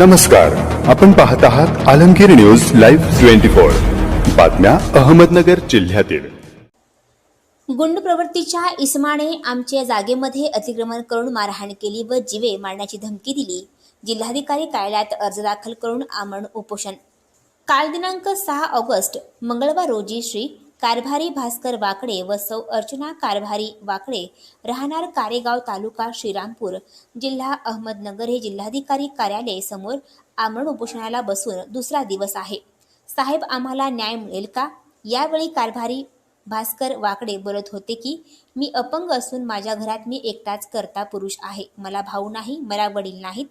नमस्कार आपण पाहत आहात Alamgir news live twenty four. बातम्या अहमदनगर जिल्ह्यातील. गुंड प्रवृत्तीच्या इसमाने आमच्या जागेमध्ये अतिक्रमण करून मारहाण केली व जीवे मारण्याची धमकी दिली. जिल्हाधिकारी कार्यालयात अर्ज दाखल करून आमरण उपोषण. काल दिनांक सहा ऑगस्ट मंगळवार रोजी श्री कारभारी भास्कर वाकडे व सौ अर्चना कारभारी वाकडे राहणार कारेगाव तालुका श्रीरामपूर जिल्हा अहमदनगर हे जिल्हाधिकारी कार्यालय समोर आमरण उपोषणाला बसून दुसरा दिवस आहे. साहेब आम्हाला न्याय मिळेल का? यावेळी कारभारी भास्कर वाकडे बोलत होते की मी अपंग असून माझ्या घरात मी एकटाच करता पुरुष आहे. मला भाऊ नाही मला वडील नाहीत.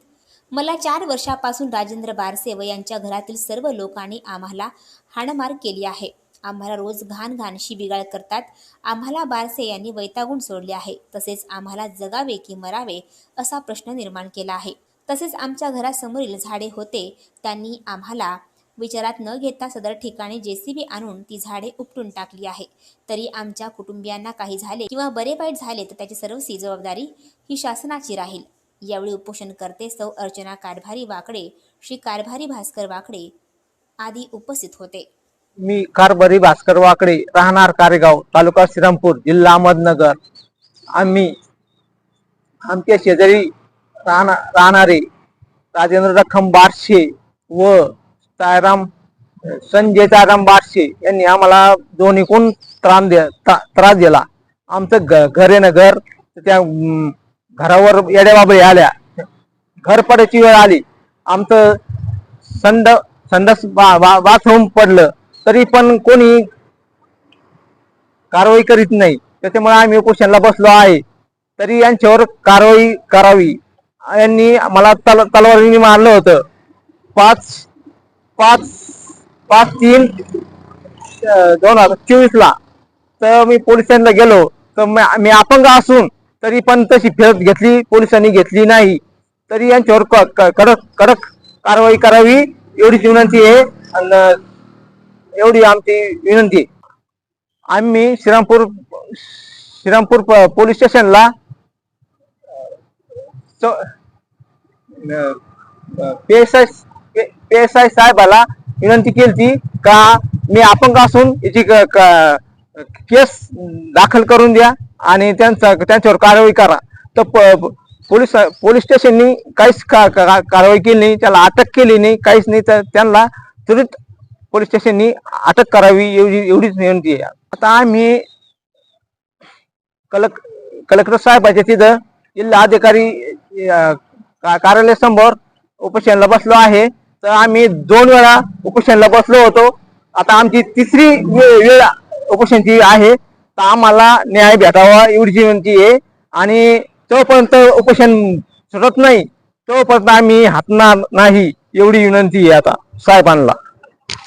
मला चार वर्षापासून राजेंद्र बारसे व यांच्या घरातील सर्व लोकांनी आम्हाला हाणमार केली आहे. आम्हाला रोज घाण घाणशी बिगाड करतात. आम्हाला बारसे यांनी वैतागून सोडले आहे. तसेच आम्हाला जगावे की मरावे असा प्रश्न निर्माण केला आहे. तसेच आमच्या घरासमोरील झाडे होते. त्यांनी आम्हाला विचारात न घेता सदर ठिकाणी जेसीबी आणून ती झाडे उपटून टाकली आहे. तरी आमच्या कुटुंबियांना काही झाले किंवा बरे वाईट झाले तर त्याची सर्वस्वी जबाबदारी ही शासनाची राहील. यावेळी उपोषण करते सौ अर्चना कारभारी वाकडे श्री कारभारी भास्कर वाकडे आदी उपस्थित होते. मी कारभारी भास्कर वाकडे राहणार कारेगाव तालुका श्रीरामपूर जिल्हा अहमदनगर. आम्ही आमच्या शेजारी राहणार राहणारे राजेंद्र रखम बारशे व सायराम संजय सायराम बारशे यांनी आम्हाला दोन्हीकून त्रास दे ता- त्रास दिला. आमचं घ घर आहे ना घर त्या घरावर येड्याबाबळी आल्या. घर पडायची वेळ आली. आमचं संड संडास बा- बाथरूम पडलं. तरी पण कोणी कारवाई करीत नाही. त्याच्यामुळे आम्ही उपोषणला बसलो आहे. तरी यांच्यावर कारवाई करावी. यांनी मला तल तलवारीने मारलं होतं. पाच पाच पाच तीन दोन हजार चोवीसला. तर मी पोलिसांना गेलो. तर मी- अपंग असून तरी पण तशी फिरत घेतली पोलिसांनी घेतली नाही. तरी यांच्यावर क- कडक कडक कारवाई करावी एवढीच विनंती आहे. आणि एवढी आमची विनंती. आम्ही श्रीरामपूर श्रीरामपूर पोलीस स्टेशनला P S I P S I साहेबाला विनंती केली का मी अपंग असून याची केस दाखल करून द्या आणि त्यांचा त्यांच्यावर कारवाई करा. तर पोलीस पोलीस स्टेशननी काहीच का- का- कारवाई केली नाही त्याला अटक केली नाही काहीच नाही तर त्यांना त्वरित पोलीस स्टेशननी अटक करावी एवढी एवढीच विनंती आहे. आता आम्ही कलक कलेक्टर साहेबाच्या तिथं जिल्हा अधिकारी कार्यालय समोर उपोषणला बसलो आहे. तर आम्ही दोन वेळा उपोषणला बसलो होतो. आता आमची तिसरी वेळ उपोषणची आहे. तर आम्हाला न्याय भेटावा एवढीची विनंती आहे. आणि तोपर्यंत उपोषण सुटत नाही. तोपर्यंत आम्ही हातणार नाही एवढी विनंती आहे आता साहेबांना.